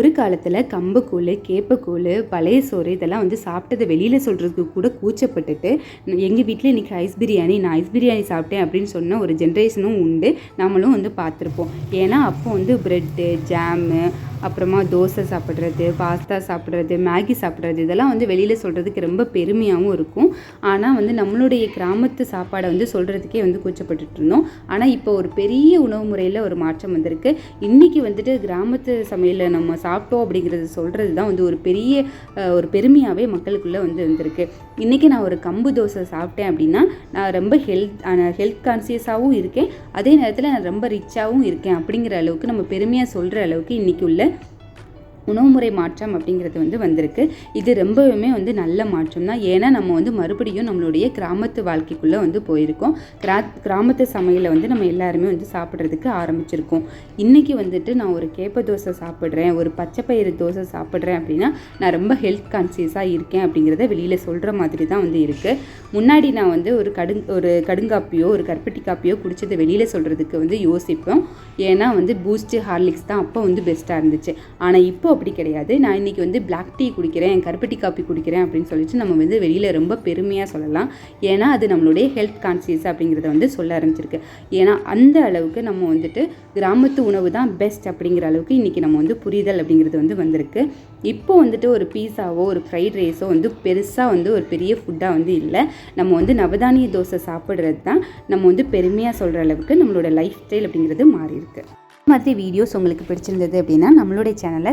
ஒரு காலத்தில் கம்புக்கூழ் கேப்பக்கூழ் பழைய சோறு இதெல்லாம் வந்து சாப்பிட்டதை வெளியில் சொல்கிறதுக்கு கூட கூச்சப்பட்டுட்டு எங்கள் வீட்டில் இன்றைக்கி ஐஸ் பிரியாணி நான் ஐஸ் பிரியாணி சாப்பிட்டேன் அப்படின்னு சொன்ன ஒரு ஜென்ரேஷனும் உண்டு. நம்மளும் வந்து பார்த்துருப்போம். ஏன்னா அப்போ வந்து ப்ரெட்டு ஜாமு அப்புறமா தோசை சாப்பிட்றது பாஸ்தா சாப்பிட்றது மேகி சாப்பிட்றது இதெல்லாம் வந்து வெளியில் சொல்கிறதுக்கு ரொம்ப பெருமையாகவும் இருக்கும். ஆனால் வந்து நம்மளுடைய கிராமத்து சாப்பாடை வந்து சொல்கிறதுக்கே வந்து கூச்சப்பட்டுட்டு இருந்தோம். ஆனால் இப்போ ஒரு பெரிய உணவு முறையில் ஒரு மாற்றம் வந்திருக்கு. இன்றைக்கி வந்துட்டு கிராமத்து சமையலை நம்ம சாப்பிட்டோம் அப்படிங்கிறது சொல்கிறது தான் வந்து ஒரு பெரிய ஒரு பெருமையாகவே மக்களுக்குள்ளே வந்து வந்திருக்கு இன்றைக்கி நான் ஒரு கம்பு தோசை சாப்பிட்டேன் அப்படின்னா நான் ரொம்ப ஹெல்த் ஹெல்த் கான்சியஸாகவும் இருக்கேன். அதே நேரத்தில் நான் ரொம்ப ரிச்சாகவும் இருக்கேன் அப்படிங்கிற அளவுக்கு நம்ம பெருமையாக சொல்கிற அளவுக்கு இன்றைக்கி உள்ள உணவு முறை மாற்றம் அப்படிங்கிறது வந்து வந்திருக்கு. இது ரொம்பவுமே வந்து நல்ல மாற்றம் தான் ஏன்னா நம்ம வந்து மறுபடியும் நம்மளுடைய கிராமத்து வாழ்க்கைக்குள்ளே வந்து போயிருக்கோம். கிரா கிராமத்து சமையலை வந்து நம்ம எல்லாருமே வந்து சாப்பிட்றதுக்கு ஆரம்பிச்சிருக்கோம். இன்றைக்கி வந்துட்டு நான் ஒரு கேப்ப தோசை சாப்பிட்றேன் ஒரு பச்சைப்பயிறு தோசை சாப்பிட்றேன் அப்படின்னா நான் ரொம்ப ஹெல்த் கான்சியஸாக இருக்கேன் அப்படிங்கிறத வெளியில் சொல்கிற மாதிரி தான் வந்து இருக்குது முன்னாடி நான் வந்து ஒரு கடுங் ஒரு கடுங்காப்பியோ ஒரு கருப்பட்டி காப்பியோ குடிச்சதை வெளியில் சொல்கிறதுக்கு வந்து யோசிப்போம். ஏன்னா வந்து பூஸ்ட்டு ஹார்லிக்ஸ் தான் அப்போ வந்து பெஸ்ட்டாக இருந்துச்சு. ஆனால் இப்போ அப்படி கிடையாது. நான் இன்றைக்கி வந்து பிளாக் டீ குடிக்கிறேன் கருப்பட்டி காப்பி குடிக்கிறேன் அப்படின்னு சொல்லிட்டு நம்ம வந்து வெளியில் ரொம்ப பெருமையாக சொல்லலாம். ஏன்னா அது நம்மளுடைய ஹெல்த் கான்சியஸ் அப்படிங்கிறத வந்து சொல்ல ஆரம்பிச்சிருக்கு. ஏன்னா அந்த அளவுக்கு நம்ம வந்துட்டு கிராமத்து உணவு தான் பெஸ்ட் அப்படிங்கிற அளவுக்கு இன்றைக்கி நம்ம வந்து புரிதல் அப்படிங்கிறது வந்து வந்திருக்கு. இப்போ வந்துட்டு ஒரு பீஸாவோ ஒரு ஃப்ரைட் ரைஸோ வந்து பெருசாக வந்து ஒரு பெரிய ஃபுட்டாக வந்து இல்லை. நம்ம வந்து நவதானிய தோசை சாப்பிட்றது தான் நம்ம வந்து பெருமையாக சொல்கிற அளவுக்கு நம்மளோட லைஃப் ஸ்டைல் அப்படிங்கிறது மாறி இருக்குது மாதிரி வீடியோஸ் உங்களுக்கு பிடிச்சிருந்தது அப்படின்னா நம்மளுடைய சேனலை